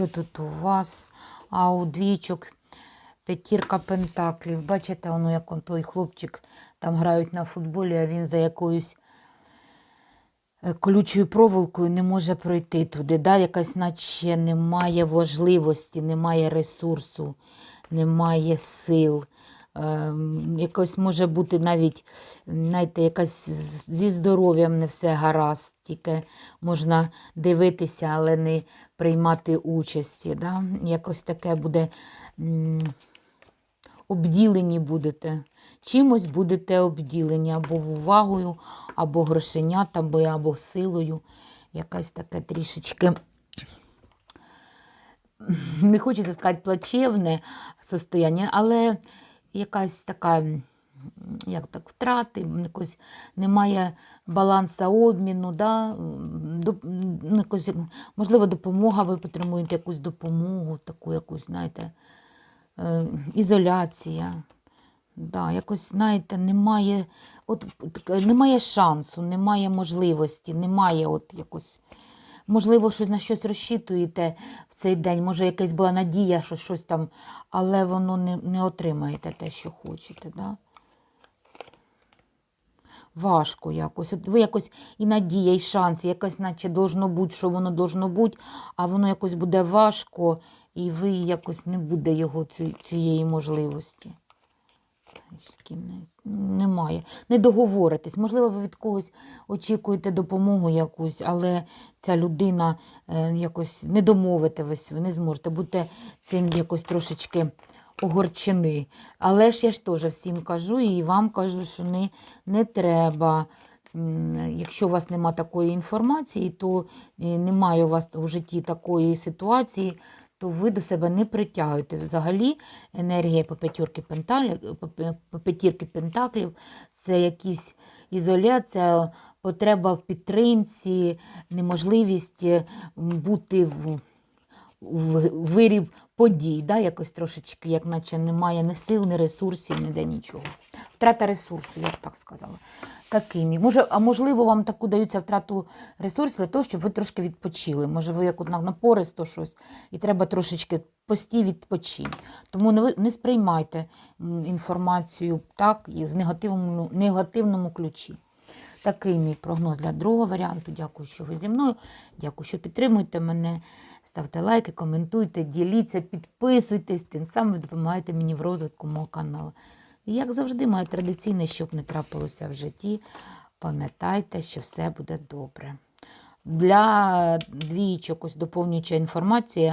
що тут у вас? А у двічок п'ятірка пентаклів. Бачите, воно як он той хлопчик там грають на футболі, а він за якоюсь е, колючою проволокою не може пройти туди. Да? Якась наче немає важливості, немає ресурсу, немає сил. Ем, якось може бути навіть, знаєте, якась зі здоров'ям не все гаразд, тільки можна дивитися, але не приймати участі. Да? Якось таке буде. Обділені будете. Чимось будете обділені або увагою, або грошенятами, або силою. Якась таке трішечки не хочеться сказати плачевне состояння, але якась така, як так, втрати, якось немає балансу обміну, да? ну, якось, можливо, допомога, ви потребуєте якусь допомогу, таку якусь, знаєте, е, ізоляція. Да, якось, знаєте, немає, от, немає шансу, немає можливості, немає от якось. Можливо, щось на щось розчитуєте в цей день, може, якась була надія, що щось там, але воно не, не отримаєте те, що хочете. Да? Важко якось. От ви якось і надія, і шанс, якось, наче должно бути, що воно должно бути, а воно якось буде важко, і ви якось не буде його цієї можливості. Ось кінець. Немає. Не договоритесь. Можливо, ви від когось очікуєте допомогу якусь, але ця людина е, якось не домовитесь, ви не зможете. Будете цим якось трошечки огорчені. Але ж я ж теж всім кажу і вам кажу, що не, не треба. Якщо у вас немає такої інформації, то е, немає у вас в житті такої ситуації, то ви до себе не притягуєте. Взагалі енергія по п'ятірки пентаклів, по п'ятірки пентаклів це якісь ізоляція, потреба в підтримці, неможливість е, бути в, виріб подій, да, якось трошечки, як наче немає ні сил, ні ресурсів, ніде нічого. Втрата ресурсу, я б так сказала. Такими. Може, а можливо, вам таку даються втрату ресурсів для того, щоб ви трошки відпочили. Може, ви як напористо щось, і треба трошечки постій відпочинь. Тому не, не сприймайте інформацію так, і з негативному, негативному ключі. Такий мій прогноз для другого варіанту. Дякую, що ви зі мною. Дякую, що підтримуєте мене. Ставте лайки, коментуйте, діліться, підписуйтесь, тим самим ви допомагаєте мені в розвитку мого каналу. І як завжди, моє традиційне, щоб не трапилося в житті, пам'ятайте, що все буде добре. Для двійчок, ось доповнююча інформація.